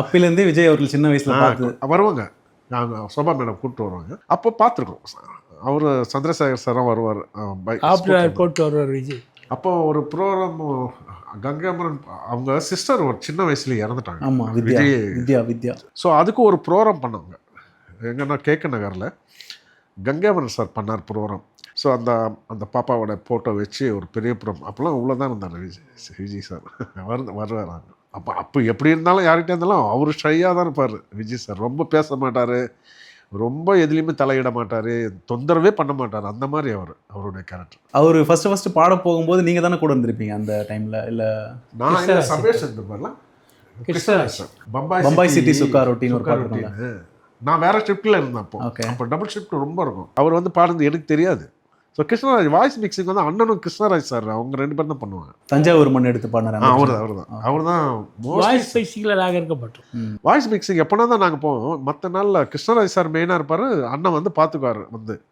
அப்பிலேருந்தே விஜய் அவர்கள் சின்ன வயசுல பார்த்து வருவாங்க. நாங்கள் சோபா மேடம் கூப்பிட்டு வருவாங்க. அப்போ பார்த்துருக்கோம். அவர் சந்திரசேகர் சாரும் வருவார். ஆப்டர் போட்டு வருவார் விஜய். அப்போ ஒரு ப்ரோக்ராம் கங்காமரன் அவங்க சிஸ்டர் ஒரு சின்ன வயசுல இறந்துட்டாங்க. ஆமா வித்யா. விஜய். வித்யா வித்யா. ஸோ அதுக்கு ஒரு ப்ரோக்ராம் பண்ணாங்க. எங்கன்னா கேக்க நகரில் கங்காமரன் சார் பண்ணார் ப்ரோக்ராம் ஸோ அந்த அந்த பாப்பாவோட ஃபோட்டோ வச்சு ஒரு பெரிய ப்ரோக்ராம் அப்போல்லாம் உள்ளே தான் இருந்தார் விஜய் விஜய் சார் வரு வருவார் அப்போ அப்போ எப்படி இருந்தாலும் யார்கிட்ட இருந்தாலும் அவர் ஷையாக தான் இருப்பார். விஜய் சார் ரொம்ப பேச மாட்டார். ரொம்ப எதுலேயுமே தலையிட மாட்டார். தொந்தரவே பண்ண மாட்டார். அந்த மாதிரி அவர் அவருடைய கேரக்டர் அவர் ஃபர்ஸ்ட் ஃபர்ஸ்ட் பாட போகும்போது நீங்க தானே கூட இருந்திருப்பீங்க அந்த டைம்ல இல்ல நான் சபேஷ் இருந்திருப்பார்ல? கிருஷ்ணராஜ். சார் பம்பாய் பம்பாய் சிட்டி சுக்கா ரொட்டின்னு ஒரு ரொட்டின்னு. நான் வேற ஷிஃப்ட்ல இருந்தேன் அப்போ. ஓகே அப்போ டபுள் ஷிஃப்ட் ரொம்ப இருக்கும். அவர் வந்து பாடுறது எனக்கு தெரியாது. ஸோ கிருஷ்ணராஜ் வாய்ஸ் மிக்சிங் வந்து அண்ணனும் கிருஷ்ணராஜ் சார் அவங்க ரெண்டு பேரும் தான் பண்ணுவாங்க. தஞ்சாவூர் மண் எடுத்து அந்த அவர் தான் அவர் தான் அவர் தான் வாய்ஸ் பைசிக்கில் நாங்கள் இருக்கப்பட்டோம். வாய்ஸ் மிக்சிங் எப்போனா தான் நாங்கள் போவோம். மற்ற நாளில் கிருஷ்ணராஜ் சார் மெயினாக இருப்பார் அண்ணன் வந்து பார்த்துக்குவார் வந்து.